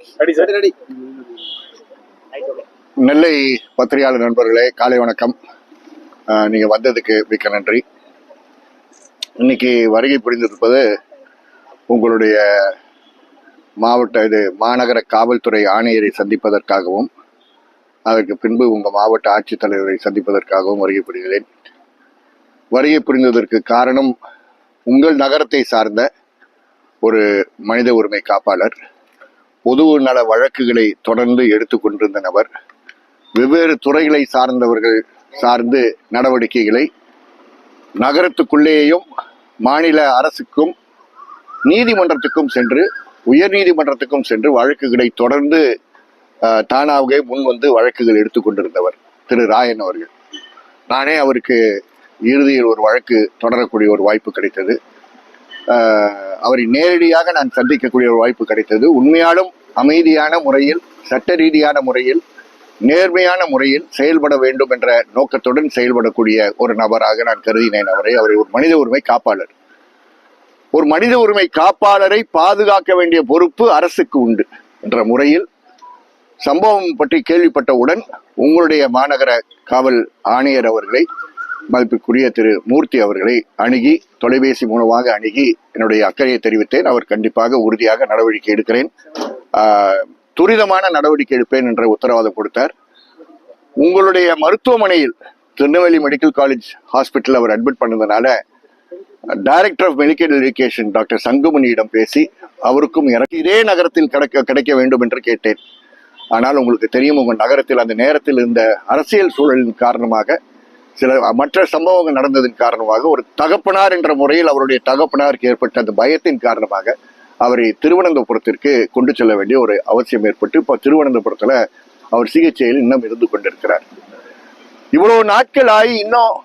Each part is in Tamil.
ரெடி சார் ரெடி நெல்லை பத்திரிகையாளர் நண்பர்களே காலை வணக்கம். ஆஹ் நீங்க வந்ததுக்கு மிக்க நன்றி. இன்னைக்கு வருகை புரிந்திருப்பது உங்களுடைய மாவட்ட இது மாநகர காவல்துறை ஆணையரை சந்திப்பதற்காகவும் அதற்கு பின்பு உங்கள் மாவட்ட ஆட்சித்தலைவரை சந்திப்பதற்காகவும் வருகை புரிகிறேன். வருகை புரிந்ததற்கு காரணம் உங்கள் நகரத்தை சார்ந்த ஒரு மனித உரிமை காப்பாளர் பொது நல வழக்குகளை தொடர்ந்து எடுத்துக்கொண்டிருந்த நபர் வெவ்வேறு துறைகளை சார்ந்தவர்கள் சார்ந்து நடவடிக்கைகளை நகரத்துக்குள்ளேயும் மாநில அரசுக்கும் நீதிமன்றத்துக்கும் சென்று உயர் நீதிமன்றத்துக்கும் சென்று வழக்குகளை தொடர்ந்து தானாகவே முன் வந்து வழக்குகள் எடுத்துக்கொண்டிருந்தவர் திரு ராயன் அவர்கள். நானே அவருக்கு இறுதியில் ஒரு வழக்கு தொடரக்கூடிய ஒரு வாய்ப்பு கிடைத்தது. அவரை நேரடியாக நான் சந்திக்கக்கூடிய ஒரு வாய்ப்பு கிடைத்தது. உண்மையாலும் அமைதியான முறையில் சட்ட ரீதியான முறையில் நேர்மையான முறையில் செயல்பட வேண்டும் என்ற நோக்கத்துடன் செயல்படக்கூடிய ஒரு நபராக நான் கருதினேன் அவரை. அவரை ஒரு மனித உரிமை காப்பாளர். ஒரு மனித உரிமை காப்பாளரை பாதுகாக்க வேண்டிய பொறுப்பு அரசுக்கு உண்டு என்ற முறையில் சம்பவம் பற்றி கேள்விப்பட்டவுடன் உங்களுடைய மாநகர காவல் ஆணையர் அவர்களை மதிப்புக்குரிய திரு மூர்த்தி அவர்களை அணுகி தொலைபேசி மூலமாக அணுகி என்னுடைய அக்கறையை தெரிவித்தேன். அவர் கண்டிப்பாக உறுதியாக நடவடிக்கை எடுக்கிறேன். துரிதமான நடவடிக்கை எடுப்பேன் என்ற உத்தரவாதம் கொடுத்தார். உங்களுடைய மருத்துவமனையில் திருநெல்வேலி மெடிக்கல் காலேஜ் ஹாஸ்பிட்டல் அவர் அட்மிட் பண்ணதுனால director of medical education doctor சங்குமணியிடம் பேசி அவருக்கும் எனக்கு இதே நகரத்தில் கிடைக்க கிடைக்க வேண்டும் என்று கேட்டேன். ஆனால் உங்களுக்கு தெரியும் உங்கள் நகரத்தில் அந்த நேரத்தில் இருந்த அரசியல் சூழலின் காரணமாக சில மற்ற சம்பவங்கள் நடந்ததன் காரணமாக ஒரு தகப்பனார் என்ற முறையில் அவருடைய தகப்பனாருக்கு ஏற்பட்ட அந்த பயத்தின் காரணமாக அவரை திருவனந்தபுரத்திற்கு கொண்டு செல்ல வேண்டிய ஒரு அவசியம் ஏற்பட்டு இப்போ திருவனந்தபுரத்தில் அவர் சிகிச்சையில் இன்னும் இருந்து கொண்டிருக்கிறார். இவ்வளவு நாட்கள் ஆகி இன்னும்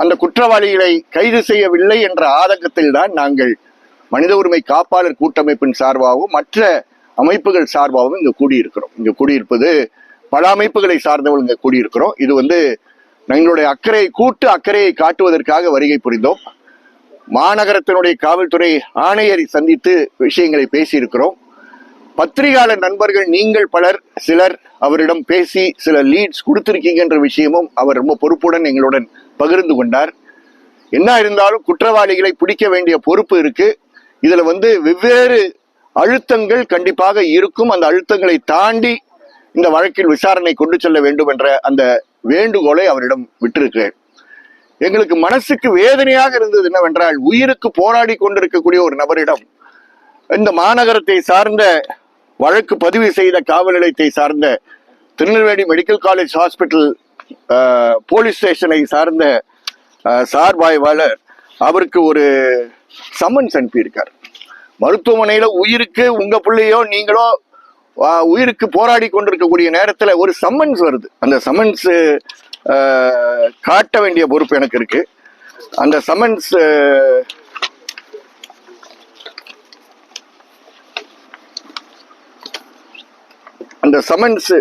அந்த குற்றவாளிகளை கைது செய்யவில்லை என்ற ஆதங்கத்தில் தான் நாங்கள் மனித உரிமை காப்பாளர் கூட்டமைப்பின் சார்பாகவும் மற்ற அமைப்புகள் சார்பாகவும் இங்கே கூடியிருக்கிறோம். இங்கே கூடியிருப்பது பல அமைப்புகளை சார்ந்தவர்கள் இங்கே கூடியிருக்கிறோம். இது வந்து எங்களுடைய அக்கறை கூட்டு அக்கறையை காட்டுவதற்காக வருகை புரிந்தோம். மாநகரத்தினுடைய காவல்துறை ஆணையரை சந்தித்து விஷயங்களை பேசியிருக்கிறோம். பத்திரிகையாளர் நண்பர்கள் நீங்கள் பலர் சிலர் அவரிடம் பேசி சில லீட்ஸ் கொடுத்திருக்கீங்கன்ற விஷயமும் அவர் ரொம்ப பொறுப்புடன் எங்களுடன் பகிர்ந்து கொண்டார். என்ன இருந்தாலும் குற்றவாளிகளை பிடிக்க வேண்டிய பொறுப்பு இருக்கு. இதுல வந்து வெவ்வேறு அழுத்தங்கள் கண்டிப்பாக இருக்கும். அந்த அழுத்தங்களை தாண்டி இந்த வழக்கில் விசாரணை கொண்டு செல்ல வேண்டும் என்ற அந்த வேண்டுகோளை அவரிடம் விட்டிருக்கிறேன். எங்களுக்கு மனசுக்கு வேதனையாக இருந்தது என்னவென்றால் உயிருக்கு போராடி கொண்டிருக்கக்கூடிய ஒரு நபரிடம் இந்த மாநகரத்தை சார்ந்த வழக்கு பதிவு செய்த காவல் நிலையத்தை சார்ந்த Tirunelveli medical college hospital police ஸ்டேஷனை சார்ந்த சார்பாய்வாளர் அவருக்கு ஒரு சம்மன்ஸ் அனுப்பியிருக்கார். மருத்துவமனையில உயிருக்கு உங்க பிள்ளையோ நீங்களோ உயிருக்கு போராடி கொண்டிருக்கக்கூடிய நேரத்துல ஒரு சம்மன்ஸ் வருது. அந்த சம்மன்ஸ் காட்ட வேண்டிய பொறுப்பு எனக்கு இருக்கு. அந்த சமன்ஸ் அந்த சமன்ஸ்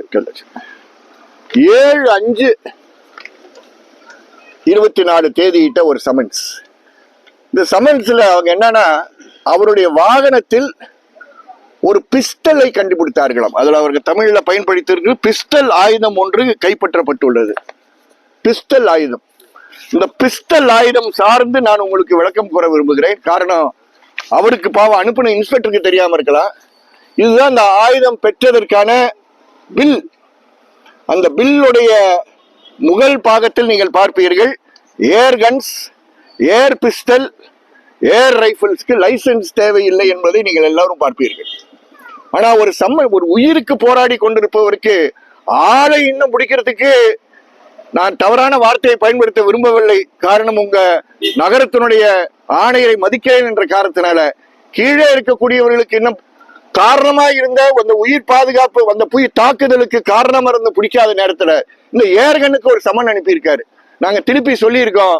ஏழு அஞ்சு இருபத்தி நாலு தேதியிட்ட ஒரு சமன்ஸ் இந்த சமன்ஸில் அவங்க என்னன்னா அவருடைய வாகனத்தில் ஒரு பிஸ்டலை கண்டுபிடித்தார்களாம். அதில் அவர்கள் தமிழில் பயன்படுத்தியிருக்கு பிஸ்டல் ஆயுதம் ஒன்று கைப்பற்றப்பட்டுள்ளது. பிஸ்டல் ஆயுதம். இந்த பிஸ்டல் ஆயுதம் சார்ந்து நான் உங்களுக்கு விளக்கம் கூற விரும்புகிறேன். காரணம் அவருக்கு பாவம் அனுப்பின இன்ஸ்பெக்டருக்கு தெரியாம இருக்கலாம். இதுதான் அந்த ஆயுதம் பெற்றதற்கான பில். அந்த பில்லுடைய முகல் பாகத்தில் நீங்கள் பார்ப்பீர்கள் air guns air pistol air ரைபிள்ஸ்க்கு licence தேவையில்லை என்பதை நீங்கள் எல்லாரும் பார்ப்பீர்கள். ஆனா ஒரு சம்ம ஒரு உயிருக்கு போராடி கொண்டிருப்பவருக்கு ஆளை இன்னும் பிடிக்கிறதுக்கு நான் தவறான வார்த்தையை பயன்படுத்த விரும்பவில்லை. காரணம் உங்க நகரத்தினுடைய ஆணையரை மதிக்கிறேன் என்ற காரணத்தினால. கீழே இருக்கக்கூடியவர்களுக்கு இன்னும் காரணமா இருந்த அந்த உயிர் பாதுகாப்பு அந்த புய் தாக்குதலுக்கு காரணமா இருந்த பிடிக்காத நேரத்துல இந்த ஏர்கனுக்கு ஒரு சமன் அனுப்பியிருக்காரு. நாங்க திருப்பி சொல்லியிருக்கோம்.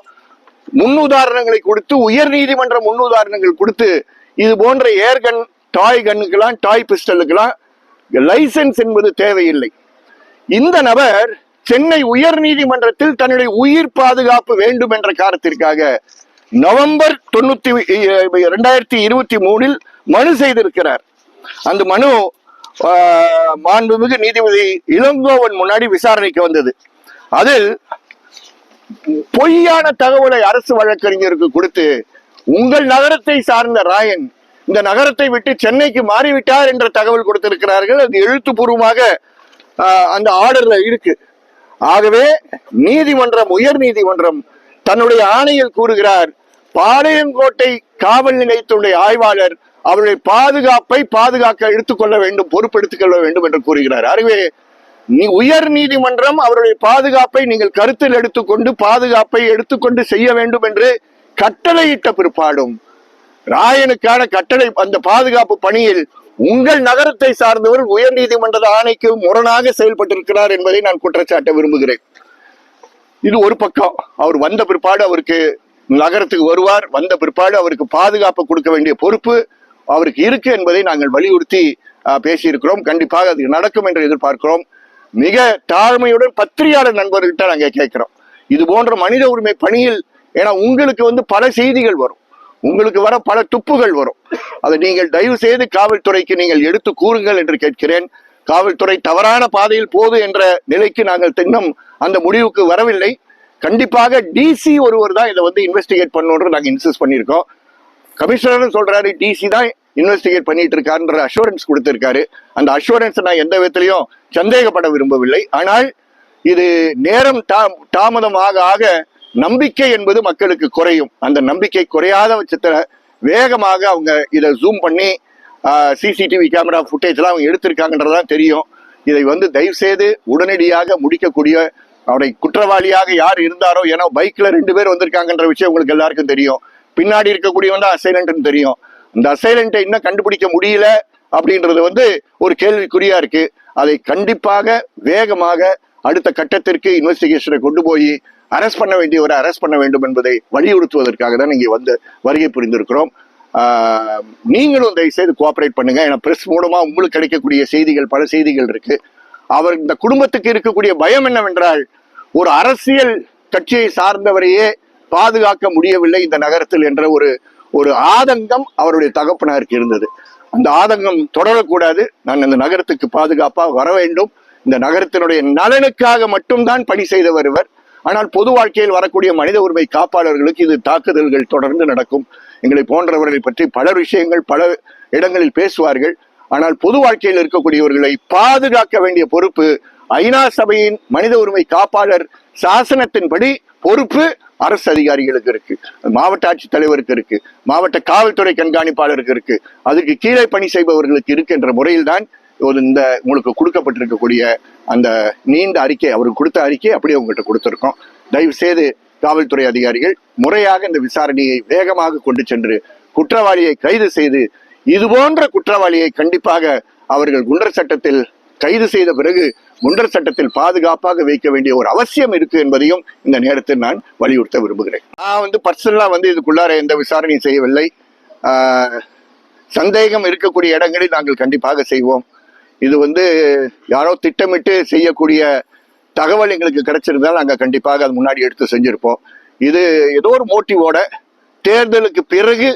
முன்னுதாரணங்களை கொடுத்து உயர் நீதிமன்ற முன்னுதாரணங்கள் கொடுத்து இது போன்ற ஏர்கன் டாய் கண்ணுக்கெல்லாம் டாய் பிஸ்டலுக்கெல்லாம் லைசன்ஸ் என்பது தேவையில்லை. இந்த நபர் சென்னை உயர் நீதிமன்றத்தில் தன்னுடைய உயிர் பாதுகாப்பு வேண்டும் என்ற காரணத்திற்காக நவம்பர் தொண்ணூத்தி இரண்டாயிரத்தி இருபத்தி மூணில் மனு செய்திருக்கிறார். அந்த மனு மாண்புமிகு நீதிபதி இளங்கோவன் முன்னாடி விசாரணைக்கு வந்தது. அதில் பொய்யான தகவலை அரசு வழக்கறிஞருக்கு கொடுத்து உங்கள் நகரத்தை சார்ந்த ராயன் இந்த நகரத்தை விட்டு சென்னைக்கு மாறிவிட்டார் என்ற தகவல் கொடுத்திருக்கிறார்கள். அது எழுத்துப்பூர்வமாக அந்த ஆர்டர்ல இருக்கு. ஆகவே நீதிமன்றம் உயர் நீதிமன்றம் தன்னுடைய ஆணையில் கூறுகிறார் பாளையங்கோட்டை காவல் நிலையத்தினுடைய ஆய்வாளர் அவருடைய பாதுகாப்பை பாதுகாக்க எடுத்துக்கொள்ள வேண்டும் பொறுப்பெடுத்துக் கொள்ள வேண்டும் என்று கூறுகிறார். ஆகவே நீ உயர் நீதிமன்றம் அவருடைய பாதுகாப்பை நீங்கள் கருத்தில் எடுத்துக்கொண்டு பாதுகாப்பை எடுத்துக்கொண்டு செய்ய வேண்டும் என்று கட்டளையிட்ட பிற்பாடும் ராயனுக்கான கட்டளை அந்த பாதுகாப்பு பணியில் உங்கள் நகரத்தை சார்ந்தவர் உயர் நீதிமன்ற ஆணைக்கு முரணாக செயல்பட்டிருக்கிறார் என்பதை நான் குற்றச்சாட்ட விரும்புகிறேன். இது ஒரு பக்கம். அவர் வந்த பிற்பாடு அவருக்கு நகரத்துக்கு வருவார். வந்த பிற்பாடு அவருக்கு பாதுகாப்பு கொடுக்க வேண்டிய பொறுப்பு அவருக்கு இருக்கு என்பதை நாங்கள் வலியுறுத்தி பேசியிருக்கிறோம். கண்டிப்பாக அது நடக்கும் என்று எதிர்பார்க்கிறோம். மிக தாழ்மையுடன் பத்திரிகையாளர் நண்பர்கிட்ட நாங்கள் கேட்கிறோம். இது போன்ற மனித உரிமை பணியில் ஏன்னா உங்களுக்கு வந்து பல செய்திகள் வரும். உங்களுக்கு வர பல துப்புகள் வரும். அதை நீங்கள் தயவு செய்து காவல்துறைக்கு நீங்கள் எடுத்து கூறுங்கள் என்று கேட்கிறேன். காவல்துறை தவறான பாதையில் போது என்ற நிலைக்கு நாங்கள் இன்னும் அந்த முடிவுக்கு வரவில்லை. கண்டிப்பாக டிசி ஒருவர் தான் இதை வந்து இன்வெஸ்டிகேட் பண்ணணும்னு நாங்கள் இன்சிஸ்ட் பண்ணியிருக்கோம். கமிஷனர்னு சொல்றாரு டிசி தான் இன்வெஸ்டிகேட் பண்ணிட்டு இருக்காருன்ற அஷூரன்ஸ் கொடுத்திருக்காரு. அந்த அஷூரன்ஸ் நான் எந்த விதத்திலையும் சந்தேகப்பட விரும்பவில்லை. ஆனால் இது நேரம் தா- ஆக ஆக நம்பிக்கை என்பது மக்களுக்கு குறையும். அந்த நம்பிக்கை குறையாத பட்சத்தில் வேகமாக அவங்க இதை ஜூம் பண்ணி சிசிடிவி கேமரா ஃபுட்டேஜ்லாம் அவங்க எடுத்திருக்காங்கன்றதான் தெரியும். இதை வந்து தயவு செய்து உடனடியாக முடிக்கக்கூடிய அவரை குற்றவாளியாக யார் இருந்தாரோ ஏன்னா பைக்கில் ரெண்டு பேர் வந்திருக்காங்கன்ற விஷயம் உங்களுக்கு எல்லாருக்கும் தெரியும். பின்னாடி இருக்கக்கூடியவன் தான் அசைலண்ட்னு தெரியும். அந்த அசைலண்ட்டை இன்னும் கண்டுபிடிக்க முடியல அப்படின்றது வந்து ஒரு கேள்விக்குறியா இருக்கு. அதை கண்டிப்பாக வேகமாக அடுத்த கட்டத்திற்கு இன்வெஸ்டிகேஷனை கொண்டு போய் அரெஸ்ட் பண்ண வேண்டியவரை அரெஸ்ட் பண்ண வேண்டும் என்பதை வலியுறுத்துவதற்காக தான் இங்கே வந்து வருகை புரிந்திருக்கிறோம். நீங்களும் தயவு செய்து கோஆபரேட் பண்ணுங்க. ஏன்னா பிரஸ் மூலமா உங்களுக்கு கிடைக்கக்கூடிய செய்திகள் பல செய்திகள் இருக்கு. அவர் இந்த குடும்பத்துக்கு இருக்கக்கூடிய பயம் என்னவென்றால் ஒரு அரசியல் கட்சியை சார்ந்தவரையே பாதுகாக்க முடியவில்லை இந்த நகரத்தில் என்ற ஒரு ஒரு ஆதங்கம் அவருடைய தகப்பனாருக்கு இருந்தது. அந்த ஆதங்கம் தொடரக்கூடாது. நான் இந்த நகரத்துக்கு பாதுகாப்பாக வர வேண்டும். இந்த நகரத்தினுடைய நலனுக்காக மட்டும்தான் பணி செய்த வருவர் ஆனால் பொது வாழ்க்கையில் வரக்கூடிய மனித உரிமை காப்பாளர்களுக்கு இது தாக்குதல்கள் தொடர்ந்து நடக்கும். எங்களை போன்றவர்களை பற்றி பல விஷயங்கள் பல இடங்களில் பேசுவார்கள். ஆனால் பொது வாழ்க்கையில் இருக்கக்கூடியவர்களை பாதுகாக்க வேண்டிய பொறுப்பு ஐநா சபையின் மனித உரிமை காப்பாளர் சாசனத்தின்படி பொறுப்பு அரசு அதிகாரிகளுக்கு இருக்கு. மாவட்ட ஆட்சித்தலைவருக்கு இருக்கு. மாவட்ட காவல்துறை கண்காணிப்பாளருக்கு இருக்கு. அதுக்கு கீழே பணி செய்பவர்களுக்கு இருக்கு என்ற முறையில்தான் ஒரு இந்த உங்களுக்கு கொடுக்கப்பட்டிருக்கக்கூடிய அந்த நீண்ட அறிக்கை அவருக்கு கொடுத்த அறிக்கை அப்படியே உங்கள்கிட்ட கொடுத்துருக்கோம். தயவு செய்து காவல்துறை அதிகாரிகள் முறையாக இந்த விசாரணையை வேகமாக கொண்டு சென்று குற்றவாளியை கைது செய்து இது போன்ற குற்றவாளியை கண்டிப்பாக அவர்கள் குண்டர் சட்டத்தில் கைது செய்த பிறகு குண்டர் சட்டத்தில் பாதுகாப்பாக வைக்க வேண்டிய ஒரு அவசியம் இருக்கு என்பதையும் இந்த நேரத்தில் நான் வலியுறுத்த விரும்புகிறேன். நான் வந்து பர்சனலாக வந்து இதுக்குள்ளார எந்த விசாரணையும் செய்யவில்லை. சந்தேகம் இருக்கக்கூடிய இடங்களில் நாங்கள் கண்டிப்பாக செய்வோம். இது வந்து யாரோ திட்டமிட்டு செய்யக்கூடிய தகவல் எங்களுக்கு கிடைச்சிருந்தால் நாங்கள் கண்டிப்பாக அது முன்னாடி எடுத்து செஞ்சுருப்போம். இது ஏதோ ஒரு மோட்டிவோட தேர்தலுக்கு பிறகு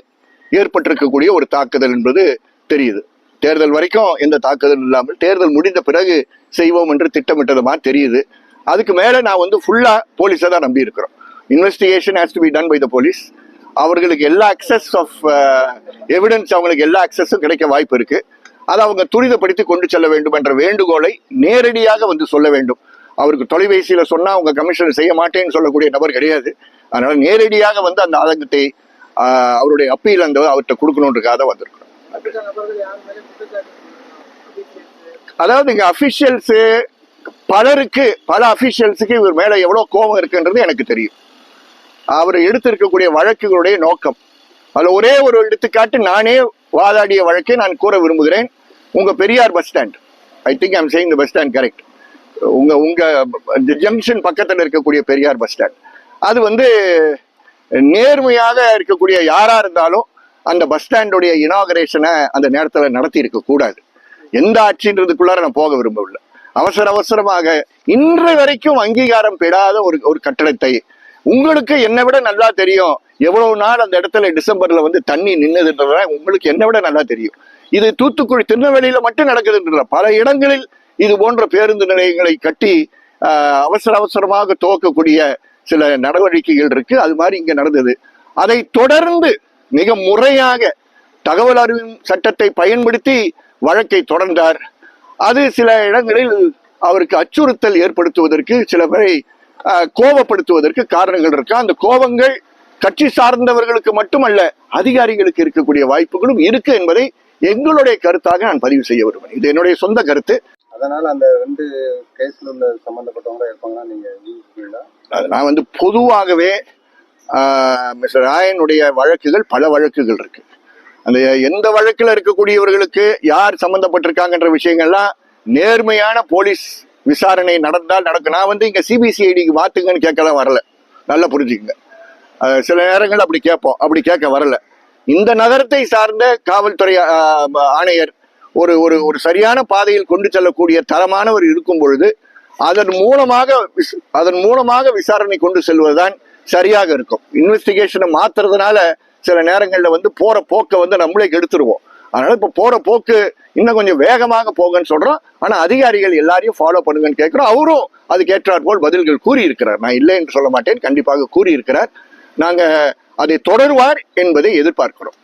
ஏற்பட்டிருக்கக்கூடிய ஒரு தாக்குதல் என்பது தெரியுது. தேர்தல் வரைக்கும் எந்த தாக்குதல் இல்லாமல் தேர்தல் முடிந்த பிறகு செய்வோம் என்று திட்டமிட்டது மாதிரி தெரியுது. அதுக்கு மேலே நான் வந்து ஃபுல்லாக போலீஸை தான் நம்பி இருக்கிறோம் investigation has to be done by the police அவர்களுக்கு எல்லா அக்சஸ் ஆஃப் எவிடன்ஸ் அவங்களுக்கு எல்லா அக்சஸும் கிடைக்க வாய்ப்பு இருக்குது அதை அவங்க துரிதப்படுத்தி கொண்டு செல்ல வேண்டும் என்ற வேண்டுகோளை நேரடியாக வந்து சொல்ல வேண்டும். அவருக்கு தொலைபேசியில் சொன்னால் அவங்க கமிஷன் செய்ய மாட்டேன்னு சொல்லக்கூடிய நபர் கிடையாது. அதனால நேரடியாக வந்து அந்த ஆதங்கத்தை அவருடைய அப்பீல் அந்த அவர்கிட்ட கொடுக்கணுன்றக்காக வந்திருக்கிறோம் அதாவது இங்கே அஃபிஷியல்ஸு பலருக்கு பல அஃபிஷியல்ஸுக்கு இவர் மேலே எவ்வளோ கோபம் இருக்குன்றது எனக்கு தெரியும். அவர் எடுத்திருக்கக்கூடிய வழக்குகளுடைய நோக்கம். அதில் ஒரே ஒரு எடுத்துக்காட்டு நானே வாதாடிய வழக்கை நான் கூற விரும்புகிறேன். உங்கள் Periyar bus stand I think I'm saying bus stand correct உங்கள் உங்கள் ஜங்ஷன் பக்கத்தில் இருக்கக்கூடிய பெரியார் பஸ் ஸ்டாண்ட் அது வந்து நேர்மையாக இருக்கக்கூடிய யாராக இருந்தாலும் அந்த பஸ் ஸ்டாண்டுடைய இனாகரேஷனை அந்த நேரத்தில் நடத்தி இருக்கக்கூடாது எந்த ஆட்சின்றதுக்குள்ளார நான் போக விரும்பவில்லை. அவசர அவசரமாக இன்று வரைக்கும் அங்கீகாரம் பெறாத ஒரு ஒரு கட்டடத்தை உங்களுக்கு என்னை விட நல்லா தெரியும். எவ்வளவு நாள் அந்த இடத்துல டிசம்பர்ல வந்து தண்ணி நின்னதுன்றத உங்களுக்கு என்னை விட நல்லா தெரியும். இது தூத்துக்குடி திருநெல்வேலியில மட்டும் நடக்குதுன்ற பல இடங்களில் இது போன்ற பேருந்து நிலையங்களை கட்டி அவசர அவசரமாக துவக்கக்கூடிய சில நடவடிக்கைகள் இருக்கு. அது மாதிரி இங்க நடந்தது. அதை தொடர்ந்து மிக முறையாக தகவல் அறிவும் சட்டத்தை பயன்படுத்தி வழக்கை தொடர்ந்தார். அது சில இடங்களில் அவருக்கு அச்சுறுத்தல் ஏற்படுத்துவதற்கு சில பேரை கோபப்படுத்துவதற்கு காரணங்கள் இருக்கு? அந்த கோபங்கள் கட்சி சார்ந்தவர்களுக்கு மட்டுமல்ல அதிகாரிகளுக்கு இருக்கக்கூடிய வாய்ப்புகளும் இருக்கு என்பதை எங்களுடைய கருத்தாக நான் பதிவு செய்ய விரும்புகிறேன். இது என்னுடைய சொந்த கருத்து. அதனால அந்த ரெண்டு கேஸ்ல உள்ள சம்பந்தப்பட்டவங்க இருப்பாங்களா? நீங்க நான் வந்து பொதுவாகவே மிஸ்டர் ராயனுடைய வழக்குகள் பல வழக்குகள் இருக்கு. அந்த எந்த வழக்குல இருக்கக்கூடியவர்களுக்கு யார் சம்பந்தப்பட்டிருக்காங்கன்ற விஷயங்கள்லாம் நேர்மையான போலீஸ் விசாரணை நடந்தால் நடக்கும். நான் வந்து இங்க சிபிசிஐடிக்கு மாத்துங்கன்னு கேட்கலாம் வரல. நல்லா புரிஞ்சுக்கங்க. சில நேரங்கள் அப்படி கேட்போம். அப்படி கேட்க வரல. இந்த நகரத்தை சார்ந்த காவல்துறை ஆணையர் ஒரு ஒரு ஒரு சரியான பாதையில் கொண்டு செல்லக்கூடிய தரமானவர் இருக்கும் பொழுது அதன் மூலமாக விஸ்- அதன் மூலமாக விசாரணை கொண்டு செல்வதுதான் சரியாக இருக்கும். இன்வெஸ்டிகேஷனை மாத்துறதுனால சில நேரங்களில் வந்து போற போக்கை வந்து நம்மளே கெடுத்துருவோம். அதனால இப்போ போற போக்கு இன்னும் கொஞ்சம் வேகமாக போகன்னு சொல்றோம். ஆனா அதிகாரிகள் எல்லாரையும் ஃபாலோ பண்ணுங்கன்னு கேட்கிறோம் அவரும் அதுக்கு ஏற்றாற் போல் பதில்கள் கூறியிருக்கிறார். நான் இல்லை என்று சொல்ல மாட்டேன். கண்டிப்பாக கூறியிருக்கிறார். நாங்க அதை தொடர்வார் என்பதை எதிர்பார்க்கிறோம்.